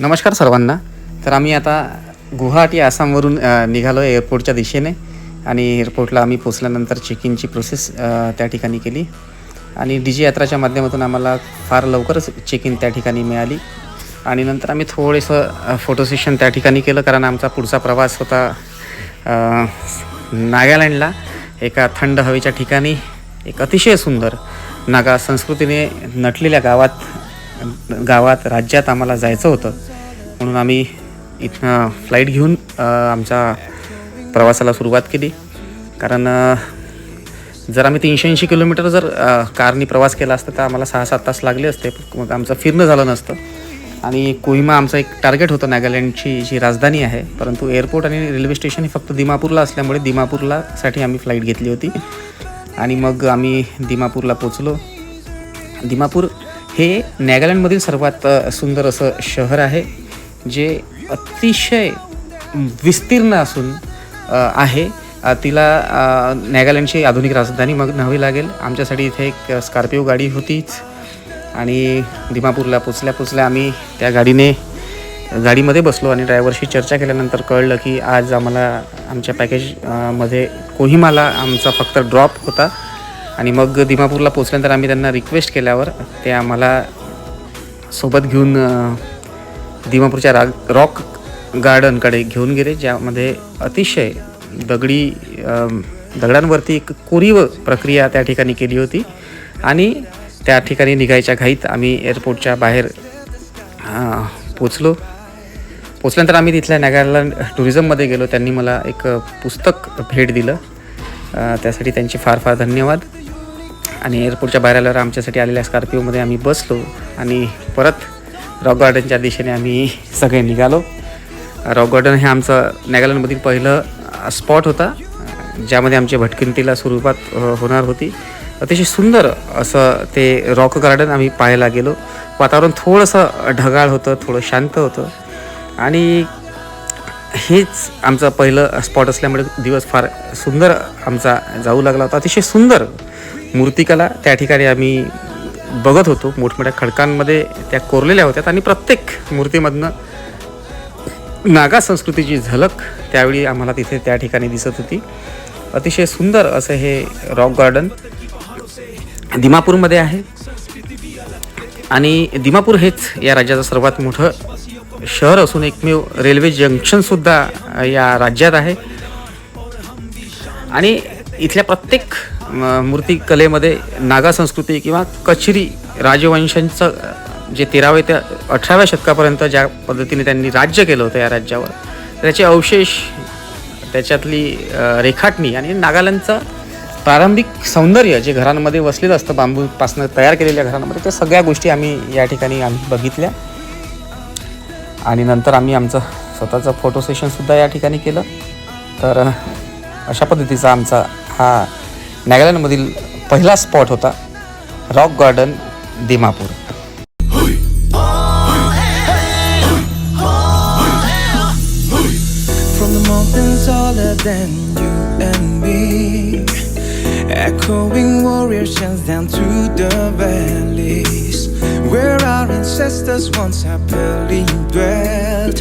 नमस्कार सर्वांना. तर आम्ही आता गुवाहाटी आसामवरून निघालो आहे एअरपोर्टच्या दिशेने आणि एअरपोर्टला आम्ही पोचल्यानंतर चेक इनची प्रोसेस त्या ठिकाणी केली. आणि डी जी यात्राच्या माध्यमातून आम्हाला फार लवकरच चेक इन त्या ठिकाणी मिळाली. आणि नंतर आम्ही थोडेसं फोटो सेशन त्या ठिकाणी केलं कारण आमचा पुढचा प्रवास होता नागालँडला. एका थंड हवेच्या ठिकाणी एक अतिशय सुंदर नागा संस्कृतीने नटलेल्या गावात गावात राज्यात आम्हाला जायचं होतं. म्हणून आम्ही इथनं फ्लाईट घेऊन आमच्या प्रवासाला सुरुवात केली. कारण जर आम्ही तीनशे ऐंशी किलोमीटर जर कारनी प्रवास केला असता तर आम्हाला सहा सात तास लागले असते. मग आमचं फिरणं झालं नसतं. आणि कोहिमा आमचं एक टार्गेट होतं नागालँडची जी राजधानी आहे. परंतु एअरपोर्ट आणि रेल्वे स्टेशन हे फक्त दिमापूरला असल्यामुळे दिमापूरला साठी आम्ही फ्लाईट घेतली होती. आणि मग आम्ही दिमापूरला पोचलो दिमापूर हे नॅगालँडमधील सर्वात सुंदर असं शहर आहे जे अतिशय विस्तीर्ण असून आहे. तिला नागालँडची नॅगालँडची आधुनिक राजधानी मग न्हावी लागेल. आमच्यासाठी इथे एक स्कॉर्पिओ गाडी होतीच. आणि दिमापूरला पोचल्या पोचल्या आम्ही त्या गाडीने गाडीमध्ये बसलो आणि ड्रायव्हरशी चर्चा केल्यानंतर कळलं की आज आम्हाला आमच्या पॅकेजमध्ये कोहिमाला आमचा फक्त ड्रॉप होता. आणि मग दिमापूरला पोचल्यानंतर आम्ही त्यांना रिक्वेस्ट केल्यावर ते आम्हाला सोबत घेऊन दिमापूरच्या राग रॉक गार्डनकडे घेऊन गेले ज्यामध्ये अतिशय दगडी दगडांवरती एक कोरीव प्रक्रिया त्या ठिकाणी केली होती. आणि त्या ठिकाणी निघायच्या घाईत आम्ही एअरपोर्टच्या बाहेर पोचलो. पोचल्यानंतर आम्ही तिथल्या नागालँड टुरिझममध्ये गेलो. त्यांनी मला एक पुस्तक भेट दिलं. त्यासाठी त्यांचे फार फार धन्यवाद. आणि एअरपोर्टच्या बाहेर आल्यावर आमच्यासाठी आलेल्या स्कॉर्पिओमध्ये आम्ही बसलो आणि परत रॉक गार्डनच्या दिशेने आम्ही सगळे निघालो. रॉक गार्डन हे आमचं नागालँडमधील पहिलं स्पॉट होता ज्यामध्ये आमच्या भटकिंतीला सुरुवात होणार होती. अतिशय सुंदर असं ते रॉक गार्डन आम्ही पाहायला गेलो. वातावरण थोडंसं ढगाळ होतं थोडं शांत होतं. आणि हेच आमचं पहिलं स्पॉट असल्यामुळे दिवस फार सुंदर आमचा जाऊ लागला होता. अतिशय सुंदर मूर्तिकला त्या ठिकाणी आम्ही बघत होतो. मोठमोठ्या खडकांमध्ये त्या कोरलेल्या होत्या आणि प्रत्येक मूर्तीमधनं नागा संस्कृतीची झलक त्यावेळी आम्हाला तिथे त्या ठिकाणी दिसत होती. अतिशय सुंदर असं हे रॉक गार्डन दिमापूरमध्ये आहे. आणि दिमापूर हेच या राज्याचं सर्वात मोठं शहर असून एकमेव रेल्वे जंक्शनसुद्धा या राज्यात आहे. आणि इथल्या प्रत्येक म, मूर्तिकलेमध्ये नागा संस्कृती किंवा कचरी राजवंशांचं जे तेराव्या ते अठराव्या शतकापर्यंत ज्या पद्धतीने त्यांनी राज्य केलं होतं या राज्यावर त्याचे अवशेष त्याच्यातली रेखाटणी आणि नागालँडचं प्रारंभिक सौंदर्य जे घरांमध्ये वसलेलं असतं बांबूपासनं तयार केलेल्या घरांमध्ये त्या सगळ्या गोष्टी आम्ही या ठिकाणी आम्ही बघितल्या. आणि नंतर आम्ही आमचं स्वतःचं फोटो सेशनसुद्धा या ठिकाणी केलं. तर अशा पद्धतीचा आमचा हा नागालँडमधील पहिला स्पॉट होता rock garden Dimapur From the mountains taller than you and me Echoing warrior chants down to the valleys Where our ancestors once happily dwelt